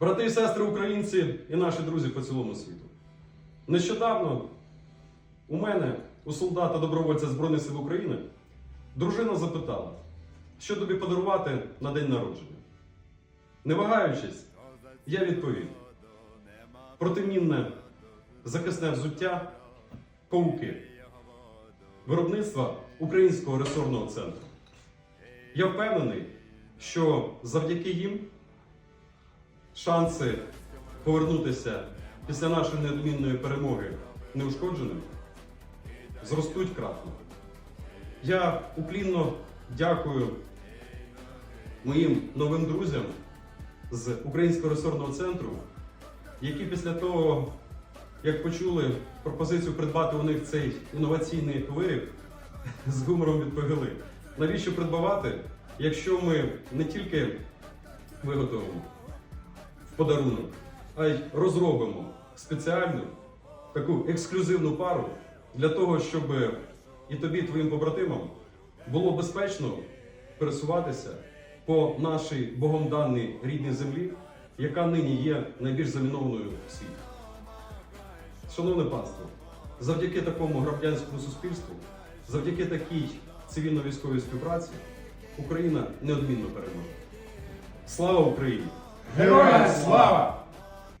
Брати і сестри українці і наші друзі по цілому світу. Нещодавно у мене, у солдата добровольця Збройних сил України, дружина запитала, що тобі подарувати на день народження. Не вагаючись, я відповів: протимінне захисне взуття, пауки, виробництва Українського ресурсного центру. Я впевнений, що завдяки їм шанси повернутися після нашої неодмінної перемоги неушкодженим зростуть кратно. Я уклінно дякую моїм новим друзям з Українського ресурсного центру, які після того, як почули пропозицію придбати у них цей інноваційний виріб, з гумором відповіли, навіщо придбавати, якщо ми не тільки виготовимо подарунок, а й розробимо спеціальну таку ексклюзивну пару для того, щоб і тобі, і твоїм побратимам було безпечно пересуватися по нашій Богом даній рідній землі, яка нині є найбільш замінованою в світі. Шановне панство, завдяки такому громадянському суспільству, завдяки такій цивільно-військовій співпраці Україна неодмінно переможе. Слава Україні! Героям слава!